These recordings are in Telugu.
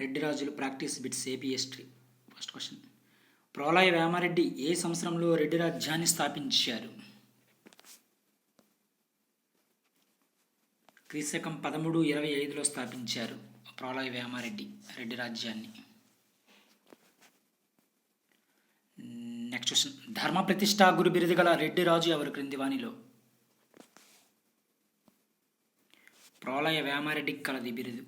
రెడ్డి రాజులు practice bits AP history first question Prolaya Vema Reddy ఏ సంవత్సరంలో రెడ్డి రాజ్యాన్ని స్థాపించారు? క్రీశకం పదమూడు ఇరవై ఐదులో స్థాపించారు ప్రోలయ వేమారెడ్డి రెడ్డి రాజ్యాన్ని. నెక్స్ట్ క్వశ్చన్ ధర్మ ప్రతిష్ట గురు బిరుదు గల రెడ్డి రాజు ఎవరు క్రింది వాణిలో ప్రోలయ వేమారెడ్డికి కలది బిరుదు.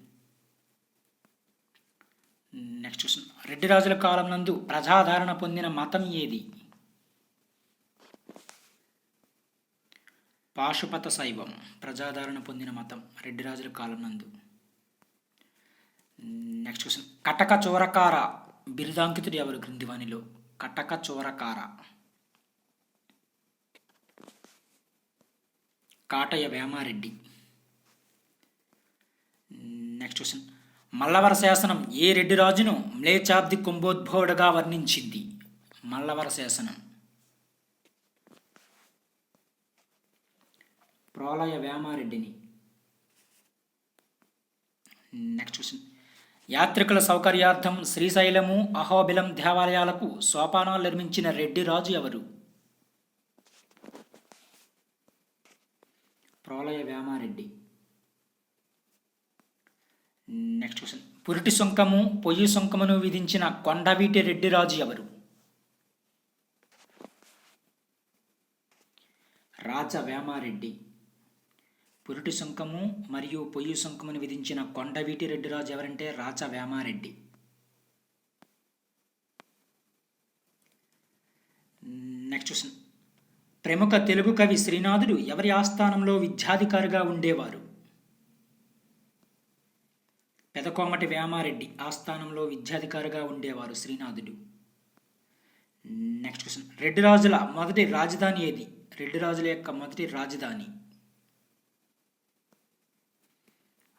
నెక్స్ట్ క్వశ్చన్ రెడ్డి రాజుల కాలం నందు ప్రజాదరణ పొందిన మతం ఏది? పాశుపత శైవం ప్రజాదరణ పొందిన మతం రెడ్డి రాజుల కాలం నందు. నెక్స్ట్ క్వశ్చన్ కటక చోరకార బిరుదాంకితుడు ఎవరు గ్రంథివాణిలో? కటక చోరకార. కాటయ్య వేమారెడ్డి. నెక్స్ట్ క్వశ్చన్ మల్లవర శాసనం ఏ రెడ్డి రాజును మ్లేచాబ్ది కుంభోద్భవుడుగా వర్ణించింది? మల్లవర శాసనం. ప్రోలయ వేమారెడ్డిని నెక్స్ట్ క్వశ్చన్. యాత్రికుల సౌకర్యార్థం శ్రీశైలము అహోబిలం దేవాలయాలకు సోపానాలు నిర్మించిన రెడ్డి రాజు ఎవరు? ప్రోలయ వేమారెడ్డి నెక్స్ట్ క్వశ్చన్ పురిటి సుంకము పొయ్యి సుంకమును విధించిన కొండవీటి రెడ్డి రాజు ఎవరు? రాజవేమారెడ్డి. పురిటి సుంకము మరియు పొయ్యి సుంకమును విధించిన కొండవీటి రెడ్డి రాజు ఎవరంటే రాజవేమారెడ్డి. నెక్స్ట్ క్వశ్చన్ ప్రముఖ తెలుగు కవి శ్రీనాథుడు ఎవరి ఆస్థానంలో విద్యాధికారిగా ఉండేవారు? పెదకోమటి వేమారెడ్డి ఆస్థానంలో విద్యాధికారిగా ఉండేవారు శ్రీనాథుడు. నెక్స్ట్ క్వశ్చన్ రెడ్డి రాజుల మొదటి రాజధాని ఏది? రెడ్డి రాజుల యొక్క మొదటి రాజధాని.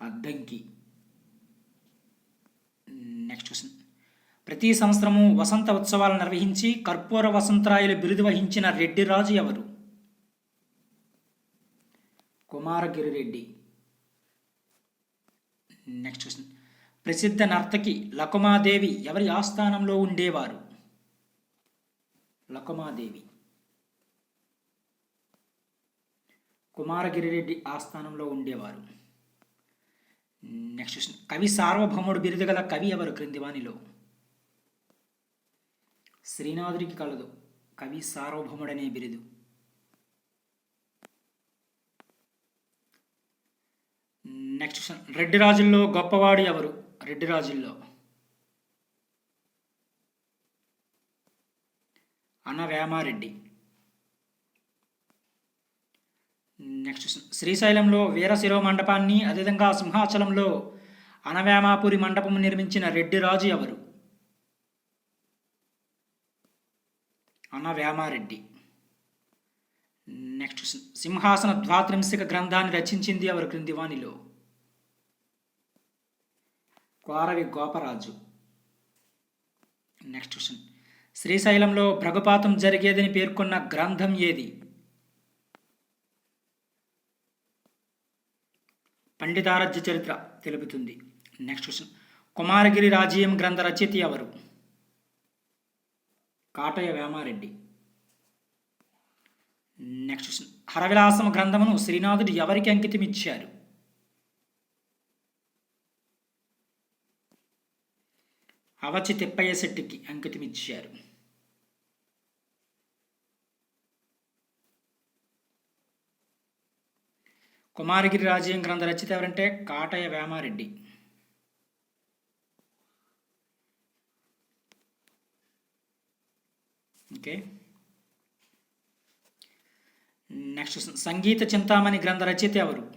అద్దంకి. నెక్స్ట్ క్వశ్చన్ ప్రతి సంవత్సరము వసంత ఉత్సవాలు నిర్వహించి కర్పూర వసంతరాయలు బిరుదు వహించిన రెడ్డి రాజు ఎవరు? కుమారగిరి రెడ్డి. నెక్స్ట్ క్వశ్చన్ ప్రసిద్ధ నర్తకి లకుమాదేవి ఎవరి ఆస్థానంలో ఉండేవారు? లకుమాదేవి. కుమారగిరి రెడ్డి ఆస్థానంలో ఉండేవారు. నెక్స్ట్ క్వశ్చన్ కవి సార్వభౌముడు బిరుదు గల కవి ఎవరు? క్రిందివానిలో శ్రీనాథుడికి కలదు. కవి సార్వభౌముడనే బిరుదు. నెక్స్ట్ క్వశ్చన్ రెడ్డి రాజుల్లో గొప్పవాడు ఎవరు? రెడ్డి రాజుల్లో. అన్న వేమారెడ్డి. నెక్స్ట్ శ్రీశైలంలో వీరశిరో మండపాన్ని అదేవిధంగా సింహాచలంలో అనవేమాపురి మండపం నిర్మించిన రెడ్డి రాజు ఎవరు? అన్న వేమారెడ్డి. నెక్స్ట్ సింహాసన ద్వాత్రింశిక గ్రంథాన్ని రచించింది ఎవరు? క్రింది వానిలో కోరవి గోపరాజు. Next question. శ్రీశైలంలో భ్రగపాతం జరిగేదని పేర్కొన్న గ్రంథం ఏది? పండితారాధ్య చరిత్ర తెలుపుతుంది. Next question. కుమారగిరి రాజీయం గ్రంథ రచయిత ఎవరు? కాటయ్య వేమారెడ్డి. నెక్స్ట్ క్వశ్చన్ హరవిలాసం గ్రంథమును శ్రీనాథుడు ఎవరికి అంకితమిచ్చారు అవచి తిప్పయ్య శెట్టికి అంకితం ఇచ్చారు కుమారగిరి రాజీయం గ్రంథ రచయిత ఎవరంటే కాటయ్య వేమారెడ్డి ఓకే నెక్స్ట్ సంగీత చింతామణి గ్రంథ రచయిత ఎవరు?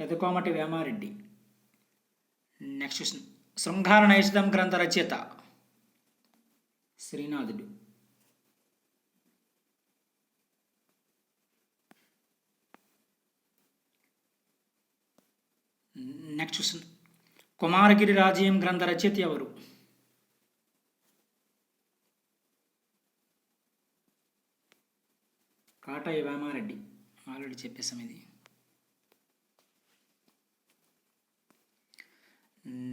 పెదకోమటి వేమారెడ్డి. నెక్స్ట్ శృంగార నైషధం గ్రంథ రచయిత శ్రీనాథుడు. నెక్స్ట్ కుమారగిరి రాజీయం గ్రంథ రచయిత ఎవరు? కాటయ్య వేమారెడ్డి ఆల్రెడీ చెప్పేసాం ఇది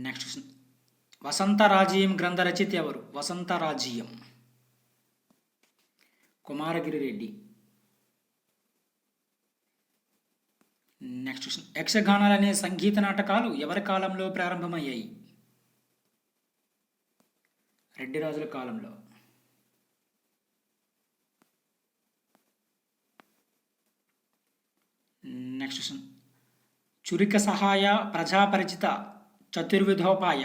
నెక్స్ట్ క్వశ్చన్ వసంతరాజీయం గ్రంథ రచయిత ఎవరు? వసంతరాజీయం కుమారగిరి రెడ్డి. నెక్స్ట్ క్వశ్చన్ యక్షగానాలు అనే సంగీత నాటకాలు ఎవరి కాలంలో ప్రారంభమయ్యాయి? రెడ్డి రాజుల కాలంలో. నెక్స్ట్ క్వశ్చన్ చురిక సహాయ ప్రజాపరిచిత చతుర్విధోపాయ.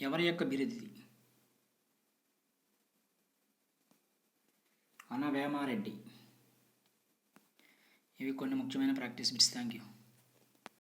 ఎవరి యొక్క బిరుది? అన వేమారెడ్డి. ఇవి కొన్ని ముఖ్యమైన ప్రాక్టీస్ బిట్స్. Thank you